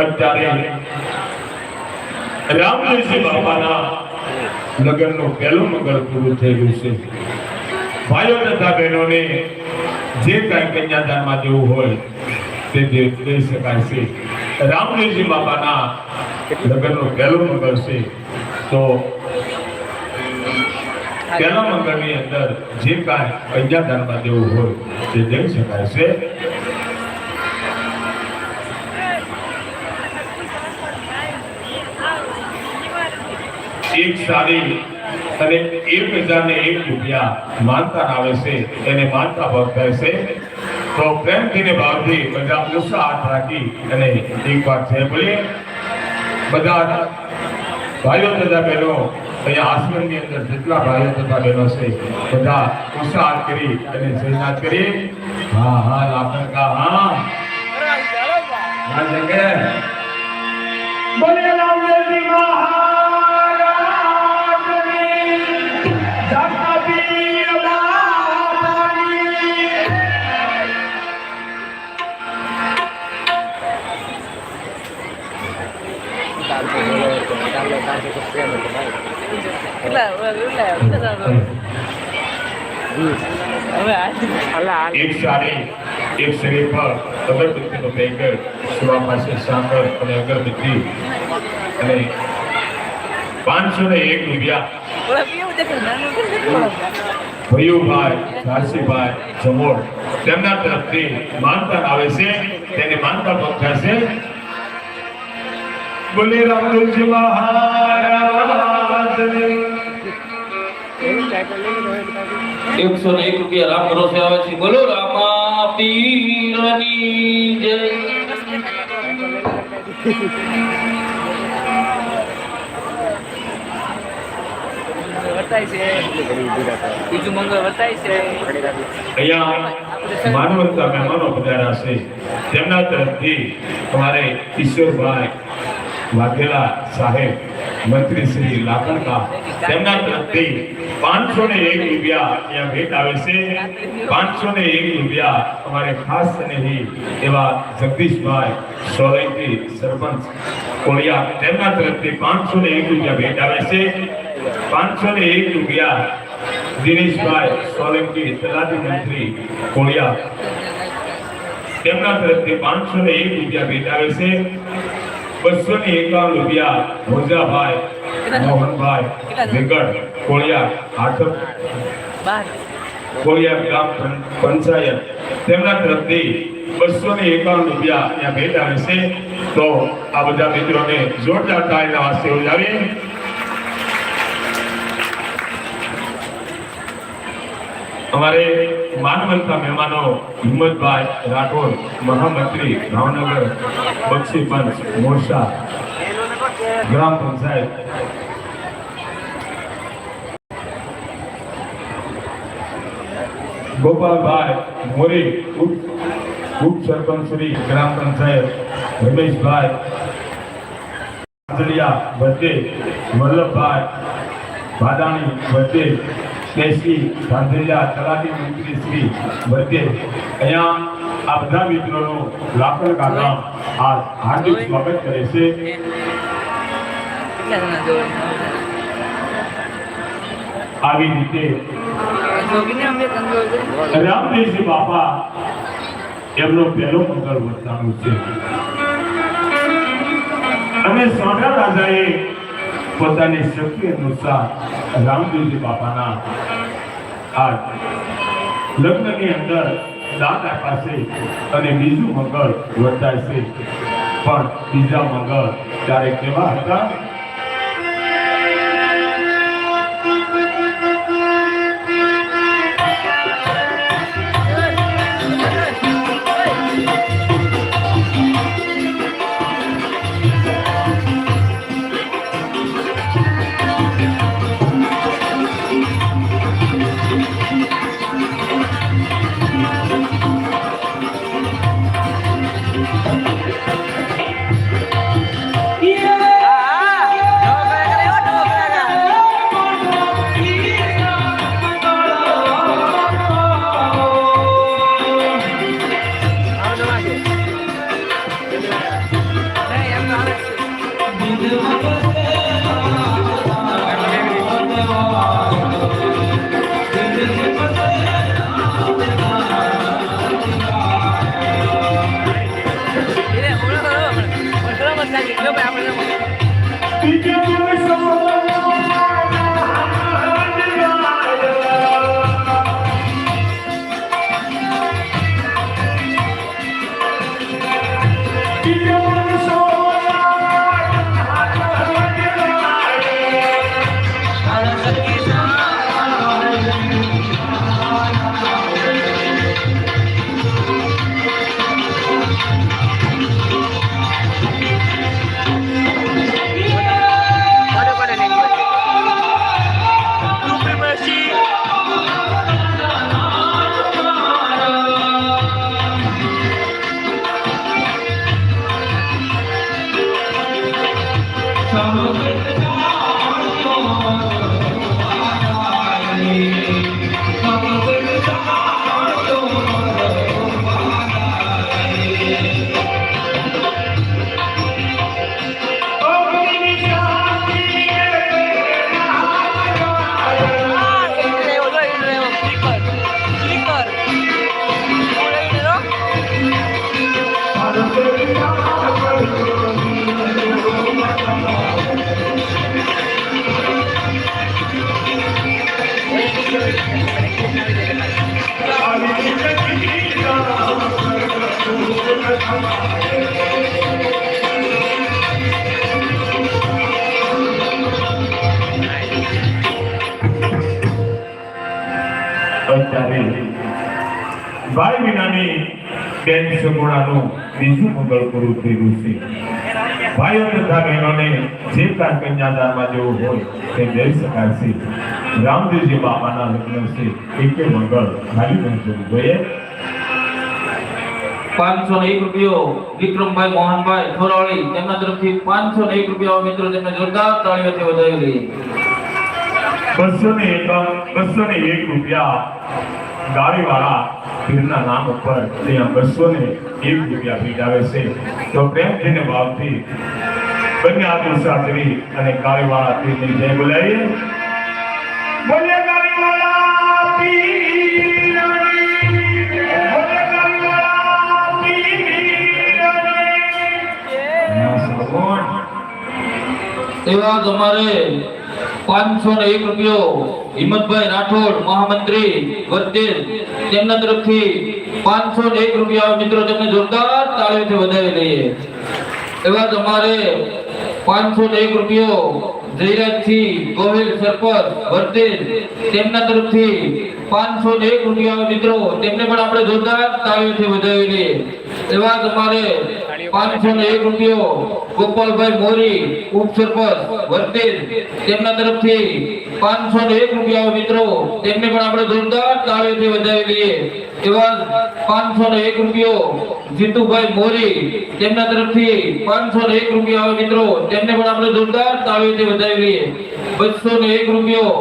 અત્યારે રામદેવજી બાપાના લગ્નનું પહેલું મંગળ પૂરું થયેલું છે ભાઈઓ તથા જે કાંઈ દેવું હોય તે જે દઈ શકાય છે. રામદેવજી બાપાના લગ્નનું પહેલું મંગળ છે. તો પહેલા મંગળની અંદર જે કાંઈ કન્યાદાનમાં જેવું હોય તે દઈ શકાય છે. એક સારી અને એક હજારને એક રૂપિયા માનતા આવે છે એને માનતા ભાવ કહે છે. તો પ્રેમથી ને ભાવથી બધા ઉત્સાહ હાથ રાખી અને એક વાત છે બોલીએ. બધા ભાઈઓ તથા બહેનો અહીંયા આશ્રમની અંદર જેટલા ભાઈઓ તથા બહેનો છે બધા ઉત્સાહ કરી અને જયનાથ કરી હા હા કા હા. હા જગે બોલે રામદેવજી મહારાજની એક સાડી એક શ્રીફળ અગરબત્તીનો પેકેટ સેવા પાસે સાકર અને અગરબત્તી અને પાંચસો ને એક રૂપિયા ઓલા કેવું દેખાય નાનું કેવું દેખાય ભયુભાઈ ઝાંસીભાઈ જમોડ તેમના તરફથી માનતા આવે છે તેને માનતા પહોંચ્યા છે બોલે રામદેવજી મહારાજની એકસો ને એક રૂપિયા રામ ભરોસે આવે છે. બોલો, રામા પીરની જય. માનવતા મહેમાનો પધાર્યા છે. તેમના તરફથી અમારે કિશોરભાઈ વાઘેલા સાહેબ, મંત્રી શ્રી તેમના તરફથી પાંચસો ને એક રૂપિયા અહીંયા ભેટ આવે છે. પાંચસો ને એક રૂપિયા અમારે ખાસ સ્નેહી એવા જગદીશભાઈ સોલંકી સરપંચ કોળિયા તેમના તરફથી પાંચસો ને એક રૂપિયા ભેટ આવે છે. પાંચસો ને એક રૂપિયા દિનેશભાઈ સોલંકી તલાટી મંત્રી કોળિયા તેમના તરફથી પાંચસો ને એક રૂપિયા ભેટ આવે છે. બસો ને એકાવન રૂપિયા ભોજાભાઈ મોહનભાઈ વેગડ કોળિયા હાથક કોળિયા ગ્રામ પંચાયત. તેમના તરફથી બસો ને એકાવન રૂપિયા અહીંયા ભેટ આવે છે. તો આ બધા મિત્રોને જોરદાર તાળીના વાસ્તે ઉજાવીએ. અમારે માનવંતા મહેમાનો હિંમતભાઈ રાઠોડ મહામંત્રી ભાવનગર બક્ષી પંચ મોરસા ગ્રામ પંચાયત ગોપાલભાઈ મોરી ઉપ સરપંચ શ્રી ગ્રામ પંચાયત રમેશભાઈ આંધળિયા વચ્ચે વલ્લભભાઈ ભાદાણી વચ્ચે કેસી ગાંધીલા તલાટી મંત્રી શ્રી વચ્ચે અહીંયા આ બધા મિત્રોનું લાકડ કાકા આ હાર્દિક સ્વાગત કરે છે આવી રીતે. રામદેવજી બાપા, એમનો પહેલો મંગળ વર્તાનું છે. અને સોના રાજાએ પોતાની શક્તિ અનુસાર રામદેવજી બાપાના આ લગ્નની અંદર દાદા પાસે અને બીજું મંગળ વર્તાય છે પણ બીજા મંગળ ત્યારે કેવા હતા ભાઈ વિનાની બેન સગુણાનું બીજું મંગળ પૂરું થયું છે. ભાઈઓ તથા બહેનોને જે કાંઈ કન્યાદાનમાં જેવું હોય તે લઈ શકાય છે. રામદેવજી બાપાના લગ્ન છે. એકે મંગળ ખાલી પણ થવું જોઈએ. પાંચસો એક રૂપિયો વિક્રમભાઈ મોહનભાઈ થોરાવળી તેમના તરફથી પાંચસો એક રૂપિયા મિત્રો તેમને જોરદાર તાળીઓથી વધાવી લઈએ બસો ને એક બસો ને એક રૂપિયા ગાડીવાળા પીરના નામ ઉપર ત્યાં બસો ને એક રૂપિયા ભેટાવે છે તો પ્રેમથી ને ભાવથી બંને સાચવી અને ગાડીવાળા પીરની જય બોલાવીએ. એવા જ અમારે પાંચસો ને એક રૂપિયો હિંમતભાઈ રાઠોડ, મહામંત્રી વર્તેલ તેમના તરફથી પાંચસો ને એક રૂપિયા મિત્રો, તમને જોરદાર તાળીઓથી વધાવી લઈએ એવા જ અમારે પાંચસો ને એક રૂપિયો જયરાજસિંહ, ગોહિલ, સરપંચ વર્તેલ તેમના તરફથી પાંચસો ને એક રૂપિયા મિત્રો, તેમને પણ આપણે જોરદાર તાળીઓથી વધાવી લઈએ એવા જ અમારે પાંચસો ને એક રૂપિયો ગોપાલભાઈ મોરી ઉપસરપંચ વર્તેજ તેમના તરફથી પાંચસો ને એક રૂપિયા મિત્રો, તેમને પણ આપણે જોરદાર તાળીઓથી વધાવી લઈએ એવા પાંચસો ને એક રૂપિયો જીતુભાઈ મોરી, તેમના તરફથી પાંચસો ને એક રૂપિયા મિત્રો, તેમને પણ આપણે જોરદાર તાળીઓથી વધાવી લઈએ બસો ને એક રૂપિયો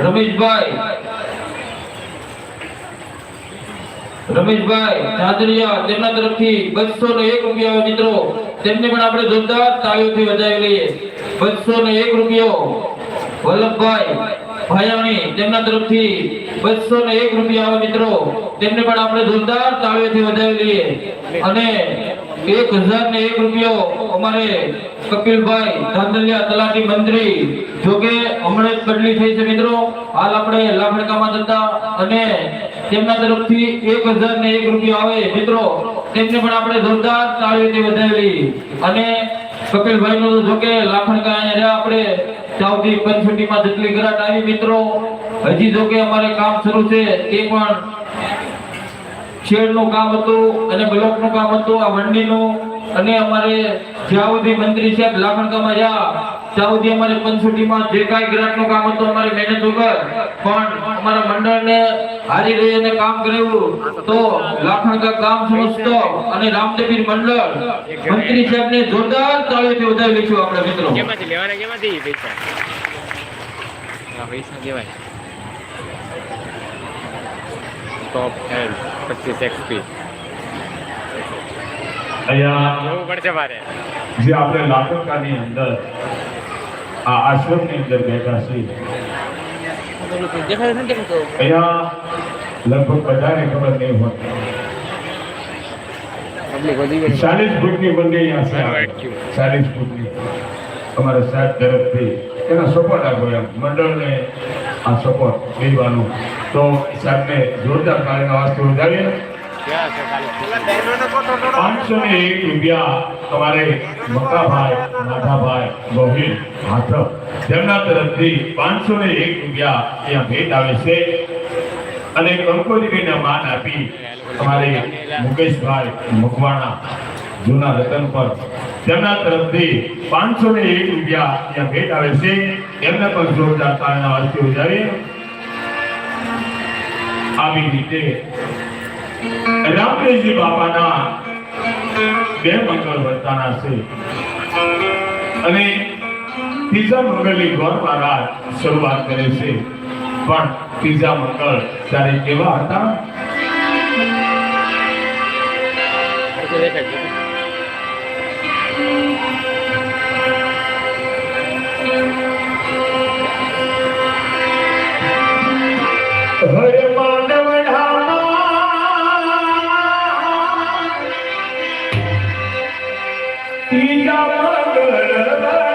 રમેશભાઈ રમેશભાઈ, ચાદરિયા તેમના તરફથી બસો ને એક રૂપિયા મિત્રો તેમને પણ આપણે જોરદાર તાળીઓથી વધાવી લઈએ. બસો ને એક રૂપિયો. વલ્લભભાઈ ભાયાણી તેમના તરફથી બસો ને એક રૂપિયા મિત્રો તેમને પણ આપણે જોરદાર તાળીઓથી વધાવી લઈએ. અને એક હજાર ને એક રૂપિયો અમારે કપિલભાઈ ધાંધલિયા તલાટી મંત્રી જોકે હમણાં જ બદલી થઈ છે મિત્રો. હાલ આપણે લાફડકામાં જતા અને તેમના તરફથી એક હજાર ને એક રૂપિયો આવે. મિત્રો, તેમને પણ આપણે જોરદાર તાળીઓથી વધાવેલી. અને કપિલભાઈ નું જોકે લાખણકા અહીંયા આપણે. સાઉદી પંચવટીમાં જેટલી ગરાટ આવી, મિત્રો. હજી જોકે અમારે કામ શરૂ છે, તે પણ શેડનું કામ હતું અને બ્લોકનું કામ હતું, આ વંડીનું અને અમારે જ્યાં સુધી મંત્રી સાહેબ લાખણકામાં રહ્યા સુધી અમારે પંચવટીમાં જે કાંઈ ગ્રાહકનું કામ હતું અમારે મહેનત વગર પણ અમારા મંડળને હારી રહી અને કામ કરાવ્યું તો લાખણકા કામ સમજતો અને રામદેવીર મંડળ મંત્રી સાહેબને જોરદાર તાળીઓથી વધાવી લઈશું આપણે મિત્રો. કેમાંથી? લેવાના કેમાંથી? પૈસા. પૈસા કેવાય. ટોપ એલ પચીસ એક્સપી અહીંયા જે આપણે લાખોકાની અંદર આ આશ્રમની અંદર બેઠા છીએ અહીંયા લગભગ બધાને ખબર નહીં હોય. ચાલીસ ફૂટની બંને અહીંયા ચાલીસ ફૂટની. અમારા સાત તરફથી એના સપોર્ટ આપો એમ. મંડળને આ સપોર્ટ લેવાનું તો સાહેબને જોરદાર તાળીના વાસ્તે વધારીએ. મુકેશભાઈ મકવાણા જૂના રતન પર. તેમના તરફથી પાંચસો ને એક રૂપિયા ત્યાં ભેટ આવે છે. એમને પણ જોરદાર આવી રીતે રામદેવજી બાપાના બે મંગળ વર્તાના છે. અને ત્રીજા મંગળની ગોર મહારાજ શરૂઆત કરે છે. પણ ત્રીજા મંગળ ત્યારે કેવા હતા? Thank હરે ત્રીજા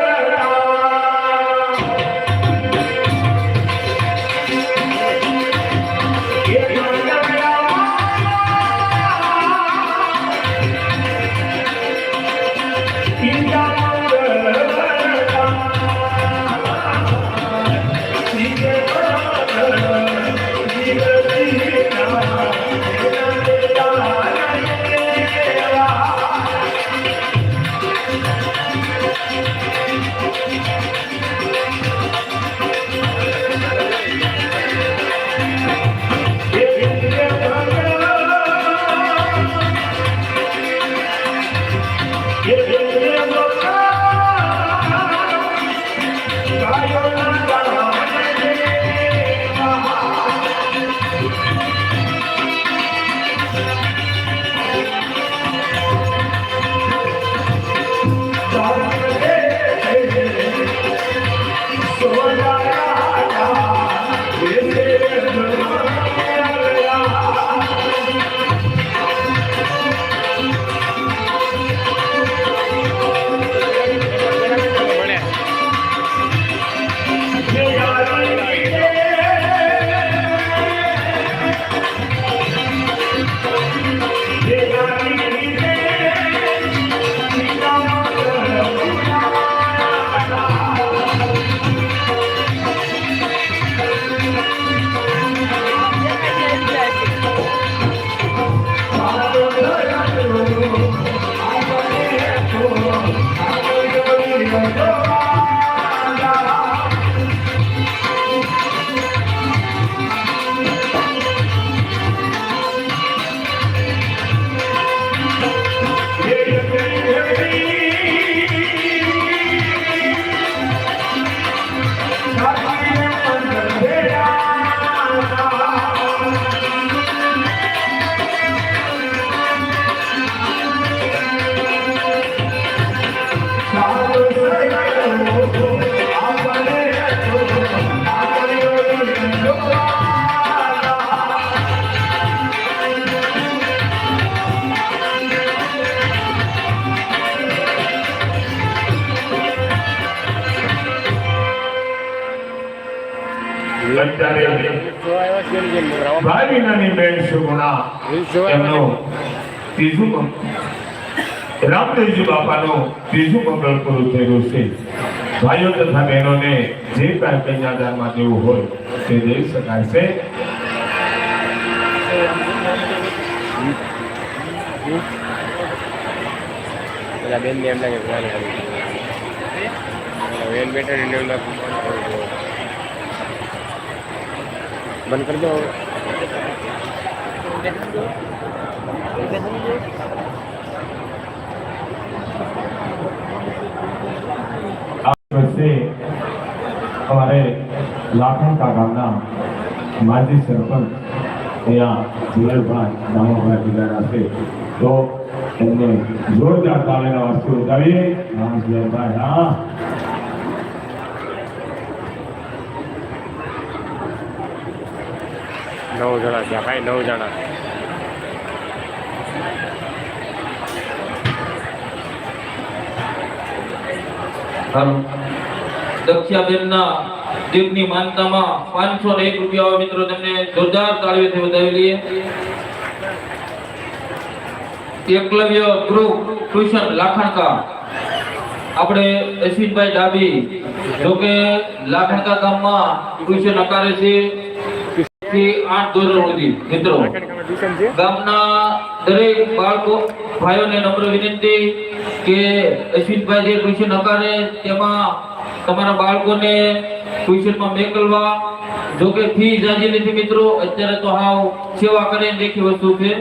અત્યારે ભાઈ વિનાની બેન સુગુણા એમનું ત્રીજું રામદેવજી બાપાનું ત્રીજું મંગળ પૂરું થયેલું છે. ભાઈઓ તથા બહેનોને જે કાંઈ કન્યાદાનમાં દેવું હોય તે દઈ શકાય છે. બેન બેન બેઠા ને એમ લાગે બંધ કરી દો આ વર્ષે અમારે લાખણકા ગામના માજી સરપંચ અહીંયા જુલભાઈ દામોભાઈ બિગાડા છે તો એમને જોરદાર તાળીના વસ્તુ ઉતારીએ હા સુરેશભાઈ હા નવ જણા છે, ભાઈ, નવ જણા. આપણે અશ્વિનભાઈ ડાબી, જોકે લાખણકા ગામમાં ટ્યુશન નકારે છે. થી આઠ ધોરણ સુધી, મિત્રો. ગામના દરેક બાળકો, ભાઈઓને નમ્ર વિનંતી કે અશ્વિનભાઈ જે ટ્યુશન અકારે તેમાં તમારા બાળકોને ટ્યુશનમાં મેકલવા. જો કે ફી જાજી નથી, મિત્રો. અત્યારે તો હાવ સેવા કરીને દેખી વસ્તુ છે.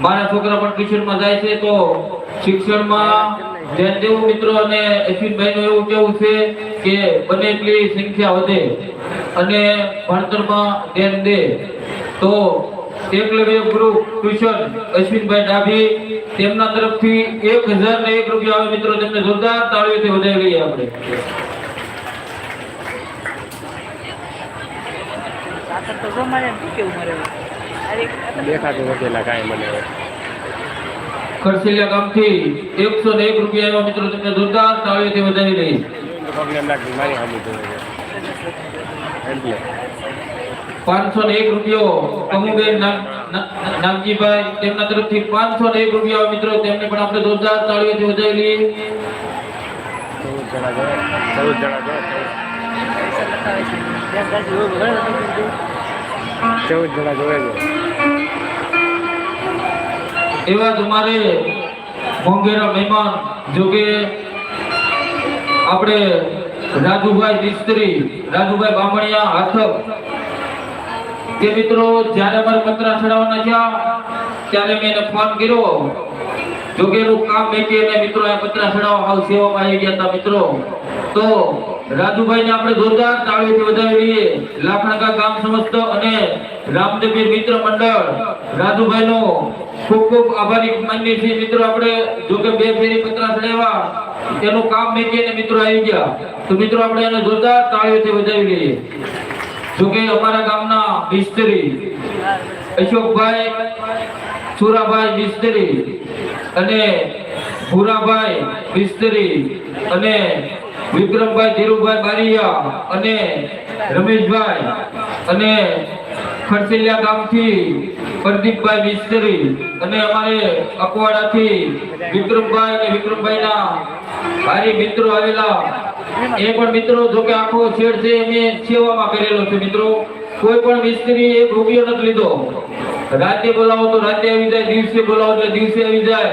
મારા છોકરા પણ ટ્યુશનમાં જાય છે, તો શિક્ષણમાં ધ્યાન દેવું મિત્રો અને અશ્વિનભાઈ નું એવું કેવું છે કે બને એટલી સંખ્યા વધે અને ભણતરમાં ધ્યાન દે. તો એકલવ્ય ગ્રુપ ટ્યુશન અશ્વિનભાઈ ડાભી તેમના તરફથી એક હજાર ને એક રૂપિયા આવે મિત્રો તેમને જોરદાર તાળીઓથી વધાવી લઈએ આપણે. તો જો મારે કેવું મારે? દેખાતું નથી એટલે કાંઈ મને. હવે ખરસેલિયા ગામથી એકસો ને એક રૂપિયા મિત્રો તેમને જોરદાર તાળીઓથી છે એટલે પાંચસો ને એક રૂપિયો કમુબેન નામ- નામજીભાઈ તેમના તરફથી પાંચસો ને એક રૂપિયા મિત્રો, તેમને પણ આપણે જોરદાર તાળીઓથી વધાવી લઈએ ચૌદ જણા જ્યાં છે. એવા જ મોંઘેરા મહેમાન, જો કે આપણે રાજુભાઈ મિસ્ત્રી, રાજુભાઈ બામણિયા હાથક. કે મિત્રો, જ્યારે અમારે પતરા ચડાવવાના થયા, ત્યારે મેં એને ફોન કર્યો. જો કે એનું કામ મેં કે મિત્રો પતરા ચડાવવા હાલ સેવામાં આવી ગયા હતા મિત્રો. તો રાજુભાઈને આપણે જોરદાર તાળીઓથી વધાવી લઈએ લાખણકા ગામ સમસ્ત અને રામદેવી મિત્ર મંડળ. રાજુભાઈનો ખૂબ ખૂબ આભારી માનીએ છીએ. મિત્રો, આપણે જો કે બે ફેરી પતરા ચડાવ્યા. એનું કામ મેકીને મિત્રો આવી ગયા. તો મિત્રો, આપણે એને જોરદાર તાળીઓથી વધાવી લઈએ. જો કે અમારા ગામના મિસ્ત્રી અશોકભાઈ, સુરાભાઈ મિસ્ત્રી અને ભૂરાભાઈ મિસ્ત્રી અને વિક્રમભાઈ, ધીરુભાઈ બારીયા અને રમેશભાઈ અને ખરસેલિયા ગામથી પ્રદીપભાઈ મિસ્ત્રી અને અમારે અકવાડાથી વિક્રમભાઈ અને વિક્રમભાઈના ભારી મિત્રો આવેલા. એ પણ મિત્રો, જો કે આખો છેડ છે, અમે સેવામાં કરેલો છે મિત્રો. કોઈ પણ મિસ્ત્રી એ રૂપિયો નથી લીધો. રાતે બોલાવો તો રાતે આવી જાય, દિવસે બોલાવો તો દિવસે આવી જાય.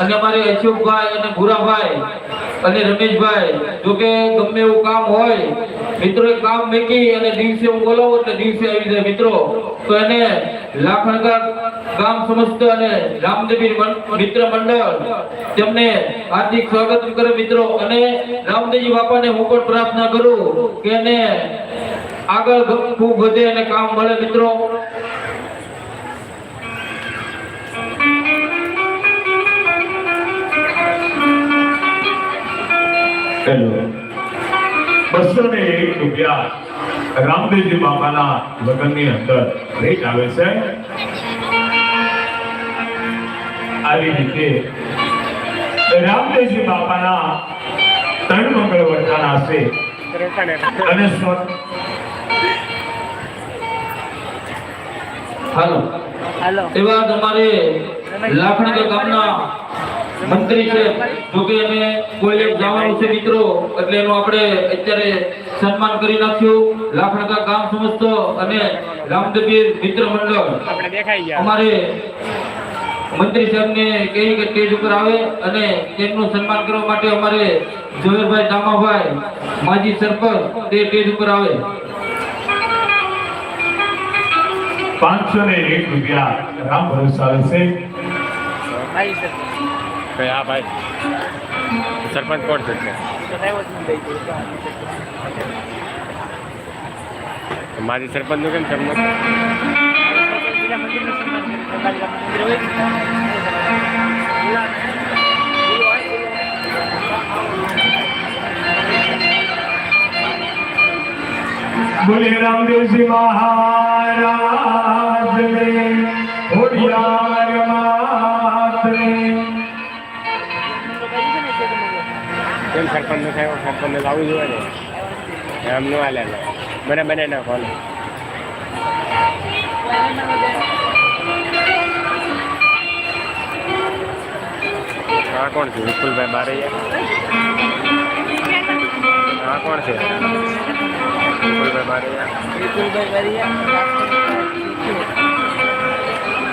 અને અમારે અશોકભાઈ અને ભૂરાભાઈ અને રમેશભાઈ, જો કે ગમે એવું કામ હોય, મિત્રો એ કામ મેકી અને દિવસે હું બોલાવું એટલે દિવસે આવી જાય મિત્રો. તો એને લાખણકા ગામ સમસ્ત અને રામદેવી મિત્ર મંડળ, તેમને હાર્દિક સ્વાગત કરે મિત્રો. અને રામદેવજી બાપાને હું પણ પ્રાર્થના કરું કે એને આગળ ખૂબ વધે અને કામ મળે મિત્રો. હેલો બસો ને એક રૂપિયા રામદેવજી બાપાના લગ્નની અંદર રેટ આવે છે. આવી રીતે રામદેવજી બાપાના ત્રણ મંગળ વર્તાના હશે અને હાલો. હાલો. એવા તમારે અમારે ગામના મંત્રી છે. જો કે એને કોલેજ જવાનું છે મિત્રો એટલે એનું આપણે અત્યારે સન્માન કરી નાખ્યું. લાખણકા ગામ સમસ્ત અને રામદેવીર મિત્ર મંડળ. આપણે દેખાઈ ગયા. અમારે મંત્રી સાહેબને કહી કે સ્ટેજ ઉપર આવે અને તેમનું સન્માન કરવા માટે અમારે ઝવેરભાઈ દામાભાઈ માજી સરપંચ તે સ્ટેજ ઉપર આવે. પાંચસો ને એક રૂપિયા રામ ભરોસા આવે છે. કઈ હા ભાઈ સરપંચ કોણ છે મારી તો આવ્યો જ નહીં લઈ ગયો. માજી સરપંચનું કેમ તમને બોલે રામદેવજી મહારાજ કેમ સરપંચ નો થયો સરપંચ ને લાવવું જોઈએ ને આમ નો હાલે ને બને બને ના ફોન. હા કોણ છે? વિપુલભાઈ મારે હા કોણ છે? વિપુલભાઈ બારૈયા?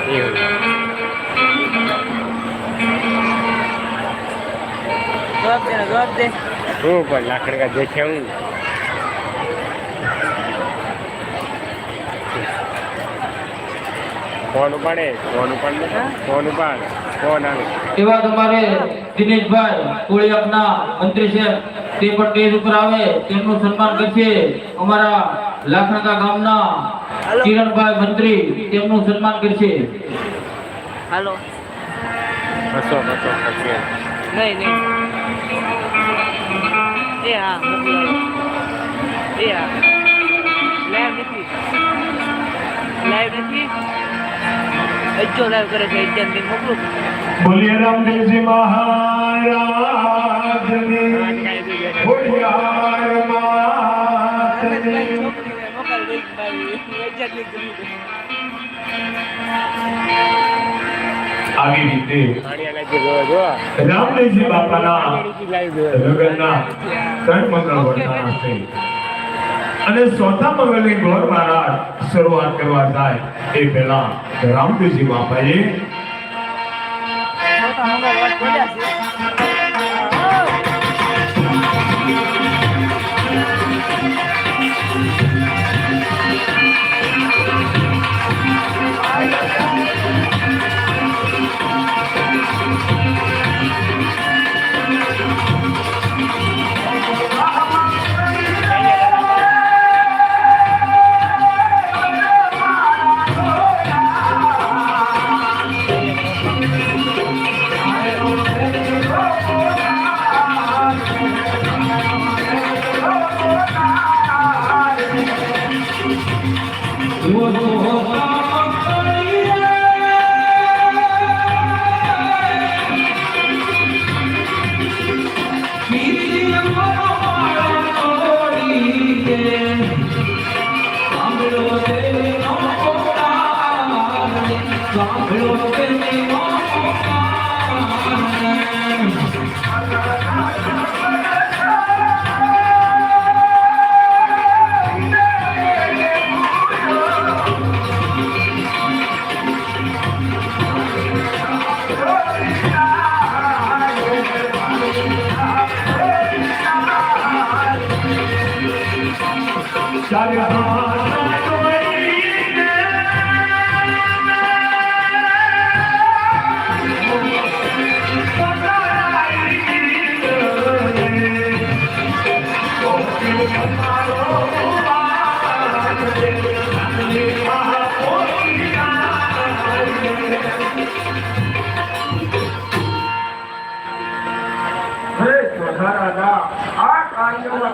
એવું જવાબ દે જવાબ દે. હું પણ લાકડી કા દેખે હું ફોન ઉપાડે ફોન ઉપાડ ફોન ઉપાડ ફોન આવે. એવા તમારે દિનેશભાઈ કોળિયાકના મંત્રી છે તે પણ સ્ટેજ ઉપર આવે તેમનું સન્માન કરશે. અમારા લાખણકા ગામના કિરણભાઈ મંત્રી તેમનું સન્માન કરશે. હાલો. હસો હસો હસો. નહીં નહીં. એ હા મોકલી આલો. એ હા લાઈવ નથી લાઈવ નથી અજ્જો લાઈવ કરે છે અત્યારે મેં મોકલું બોલે રામદેવજી મહારાજ ને હોડિયાર માત ને છોકરીને મોકલ દઈ મારી અત્યારે નીકળી ગઈ. આવી રીતે પાણી લાગી જો જો રામદેવજી બાપાના લગ્નના ત્રણ મંગળ વર્તાના છે અને ચોથા મંગળની ગોર મહારાજ શરૂઆત કરવા થાય એ પહેલા રામદેવજી બાપાએ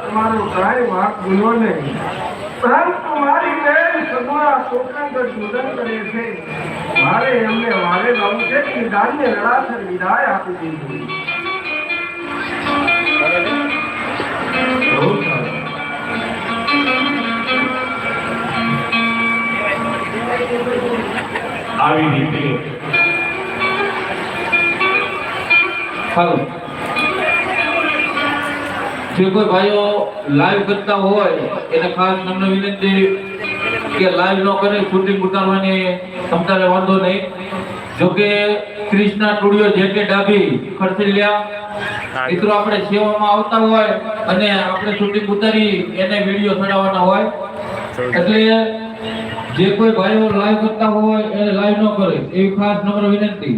તમારો કાંઈ વાંક ગુનો નહીં પરંતુ મારી બેન સગુણા સ્વતંત્ર શોધન કરે છે. મારે એમને વારે લાવું છે કે દાનને લડાથર વિદાય આપી દીધી. આવી રીતે. હાલો. જે કોઈ ભાઈઓ લાઈવ કરતા હોય એને ખાસ તમને વિનંતી કે લાઈવ ન કરે શૂટિંગ ઉતારવાની ક્ષમતા વાંધો નહીં. જો કે ક્રિષ્ના ટુડિયો જે કે ડાબી ખરસલિયા મિત્રો આપણે સેવામાં આવતા હોય અને આપણે શૂટિંગ ઉતારી એને વીડિયો ચડાવવાના હોય. એટલે જે કોઈ ભાઈઓ લાઈવ કરતા હોય એને લાઈવ ન કરે એવી ખાસ નમ્ર વિનંતી.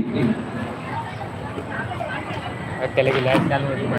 અત્યારે લાઈવ ચાલુ